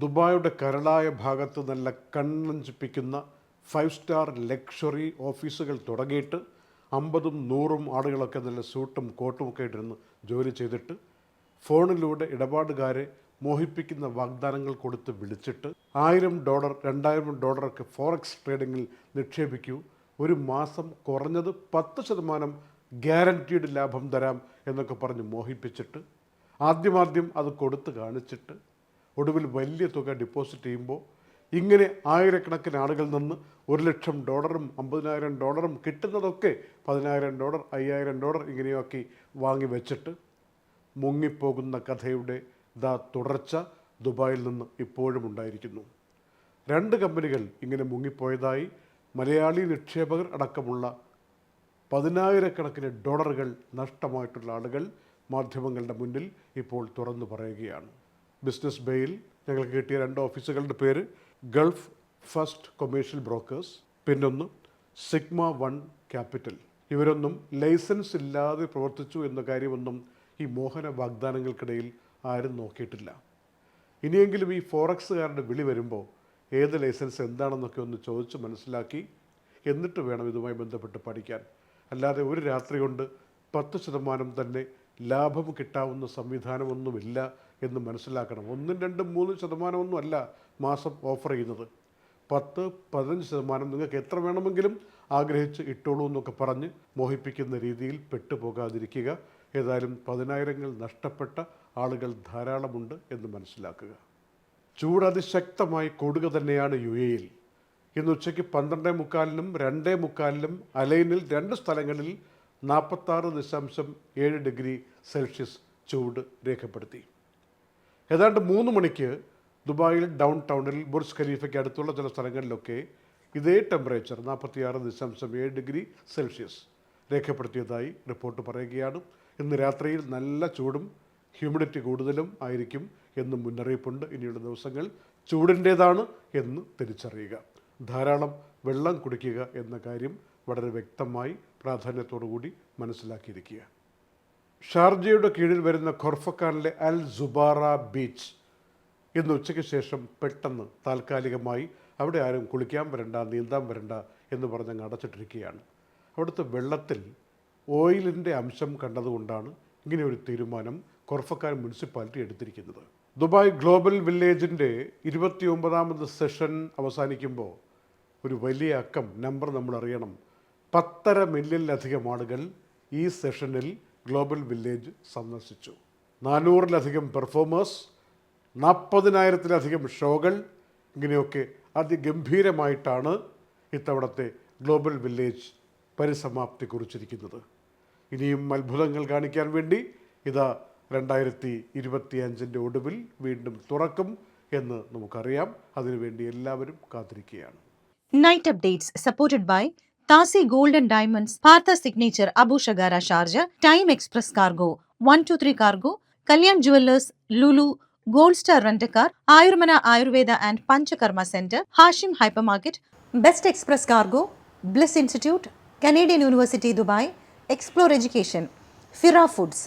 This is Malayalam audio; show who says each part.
Speaker 1: ദുബായുടെ കരളായ ഭാഗത്ത് നല്ല കണ്ണഞ്ചിപ്പിക്കുന്ന ഫൈവ് സ്റ്റാർ ലക്ഷറി ഓഫീസുകൾ തുടങ്ങിയിട്ട് അമ്പതും നൂറും ആളുകളൊക്കെ നല്ല സൂട്ടും കോട്ടും ഒക്കെ ഇട്ടിരുന്ന് ജോലി ചെയ്തിട്ട് ഫോണിലൂടെ ഇടപാടുകാരെ മോഹിപ്പിക്കുന്ന വാഗ്ദാനങ്ങൾ കൊടുത്ത് വിളിച്ചിട്ട് ആയിരം ഡോളർ രണ്ടായിരം ഡോളറൊക്കെ ഫോറക്സ് ട്രേഡിങ്ങിൽ നിക്ഷേപിക്കൂ. ഒരു മാസം കുറഞ്ഞത് പത്ത് ശതമാനം ഗ്യാരന്റീഡ് ലാഭം തരാം എന്നൊക്കെ പറഞ്ഞ് മോഹിപ്പിച്ചിട്ട് ആദ്യമാദ്യം അത് കൊടുത്ത് കാണിച്ചിട്ട് ഒടുവിൽ വലിയ തുക ഡിപ്പോസിറ്റ് ചെയ്യുമ്പോൾ ഇങ്ങനെ ആയിരക്കണക്കിന് ആളുകളിൽ നിന്ന് ഒരു ലക്ഷം ഡോളറും അമ്പതിനായിരം ഡോളറും കിട്ടുന്നതൊക്കെ പതിനായിരം ഡോളർ അയ്യായിരം ഡോളർ ഇങ്ങനെയൊക്കെ വാങ്ങി വെച്ചിട്ട് മുങ്ങിപ്പോകുന്ന കഥയുടെ ദാ തുടർച്ച ദുബായിൽ നിന്ന് ഇപ്പോഴും ഉണ്ടായിരിക്കുന്നു. രണ്ട് കമ്പനികൾ ഇങ്ങനെ മുങ്ങിപ്പോയതായി മലയാളി നിക്ഷേപകർ അടക്കമുള്ള പതിനായിരക്കണക്കിന് ഡോളറുകൾ നഷ്ടമായിട്ടുള്ള ആളുകൾ മാധ്യമങ്ങളുടെ മുന്നിൽ ഇപ്പോൾ തുറന്നു പറയുകയാണ്. ബിസിനസ് ബേയിൽ ഞങ്ങൾക്ക് കിട്ടിയ രണ്ട് ഓഫീസുകളുടെ പേര് ഗൾഫ് ഫസ്റ്റ് കൊമേഴ്ഷ്യൽ ബ്രോക്കേഴ്സ് പിന്നൊന്ന് സിഗ്മ വൺ ക്യാപിറ്റൽ ഇവരൊന്നും ലൈസൻസ് ഇല്ലാതെ പ്രവർത്തിച്ചു എന്ന കാര്യമൊന്നും ഈ മോഹന വാഗ്ദാനങ്ങൾക്കിടയിൽ ആരും നോക്കിയിട്ടില്ല. ഇനിയെങ്കിലും ഈ ഫോറക്സുകാരുടെ വിളി വരുമ്പോൾ ഏത് ലൈസൻസ് എന്താണെന്നൊക്കെ ഒന്ന് ചോദിച്ച് മനസ്സിലാക്കി എന്നിട്ട് വേണം ഇതുമായി ബന്ധപ്പെട്ട് പഠിക്കാൻ. അല്ലാതെ ഒരു രാത്രി കൊണ്ട് പത്ത് ശതമാനം തന്നെ ലാഭം കിട്ടാവുന്ന സംവിധാനമൊന്നുമില്ല എന്ന് മനസ്സിലാക്കണം. ഒന്നും രണ്ടും മൂന്നും ശതമാനമൊന്നും അല്ല മാസം ഓഫർ ചെയ്യുന്നത്. പത്ത് പതിനഞ്ച് ശതമാനം നിങ്ങൾക്ക് എത്ര വേണമെങ്കിലും ആഗ്രഹിച്ച് ഇട്ടോളൂ എന്നൊക്കെ പറഞ്ഞ് മോഹിപ്പിക്കുന്ന രീതിയിൽ പെട്ടുപോകാതിരിക്കുക. ഏതായാലും പതിനായിരങ്ങൾ നഷ്ടപ്പെട്ട ആളുകൾ ധാരാളമുണ്ട് എന്ന് മനസ്സിലാക്കുക. ചൂട് അതിശക്തമായി കൂടുക തന്നെയാണ് യു എയിൽ ഇന്ന് ഉച്ചയ്ക്ക് പന്ത്രണ്ടേ മുക്കാലിനും രണ്ടേ മുക്കാലിനും അലൈനിൽ രണ്ട് സ്ഥലങ്ങളിൽ നാൽപ്പത്താറ് ദശാംശം ഏഴ് ഡിഗ്രി സെൽഷ്യസ് ചൂട് രേഖപ്പെടുത്തി. ഏതാണ്ട് മൂന്ന് മണിക്ക് ദുബായിൽ ഡൗൺ ടൗണിൽ ബുർജ് ഖലീഫയ്ക്ക് അടുത്തുള്ള ചില സ്ഥലങ്ങളിലൊക്കെ ഇതേ ടെമ്പറേച്ചർ നാൽപ്പത്തിയാറ് ദശാംശം ഏഴ് ഡിഗ്രി സെൽഷ്യസ് രേഖപ്പെടുത്തിയതായി റിപ്പോർട്ട് പറയുകയാണ്. ഇന്ന് രാത്രിയിൽ നല്ല ചൂടും ഹ്യൂമിഡിറ്റി കൂടുതലും ആയിരിക്കും എന്ന് മുന്നറിയിപ്പുണ്ട്. ഇനിയുള്ള ദിവസങ്ങൾ ചൂടിന്റേതാണ് എന്ന് തിരിച്ചറിയുക. ധാരാളം വെള്ളം കുടിക്കുക എന്ന കാര്യം വളരെ വ്യക്തമായി പ്രാധാന്യത്തോടുകൂടി മനസ്സിലാക്കിയിരിക്കുക ഷാർജയുടെ കീഴിൽ വരുന്ന ഖൊർഫക്കാനിലെ അൽ സുബാറ ബീച്ച് ഇന്ന് ഉച്ചയ്ക്ക് ശേഷം പെട്ടെന്ന് താൽക്കാലികമായി അവിടെ ആരും കുളിക്കാൻ വരണ്ട നീന്താൻ വരണ്ട എന്ന് പറഞ്ഞങ്ങ് അടച്ചിട്ടിരിക്കുകയാണ്. അവിടുത്തെ വെള്ളത്തിൽ ഓയിലിന്റെ അംശം കണ്ടതുകൊണ്ടാണ് ഇങ്ങനെ ഒരു തീരുമാനം കൊർഫക്കാൻ മുനിസിപ്പാലിറ്റി എടുത്തിരിക്കുന്നത്. ദുബായ് ഗ്ലോബൽ വില്ലേജിന്റെ ഇരുപത്തി ഒമ്പതാമത് സെഷൻ അവസാനിക്കുമ്പോൾ ഒരു വലിയ അക്കം നമ്പർ നമ്മൾ അറിയണം പത്തര മില്യണിലധികം ആളുകൾ ഈ സെഷനിൽ ഗ്ലോബൽ വില്ലേജ് സന്ദർശിച്ചു. നാനൂറിലധികം പെർഫോമേഴ്സ് നാൽപ്പതിനായിരത്തിലധികം ഷോകൾ ഇങ്ങനെയൊക്കെ അതിഗംഭീരമായിട്ടാണ് ഇത്തവണത്തെ ഗ്ലോബൽ വില്ലേജ് പരിസമാപ്തി കുറിച്ചിരിക്കുന്നത് ഇനിയും അത്ഭുതങ്ങൾ കാണിക്കാൻ വേണ്ടി ഇതാ രണ്ടായിരത്തി ഇരുപത്തിയഞ്ചിന്റെ ഒടുവിൽ വീണ്ടും തുറക്കും എന്ന് നമുക്കറിയാം. അതിനുവേണ്ടി എല്ലാവരും കാത്തിരിക്കുകയാണ്.
Speaker 2: Night Tasi gold and diamonds Bharat signature Abu Shagara Sharjah time express cargo one two three cargo Kalyan jewellers Lulu gold star rent a car Ayurmana Ayurveda and Panchakarma centre Hashim hypermarket best express cargo bliss institute Canadian university Dubai explore education Fira foods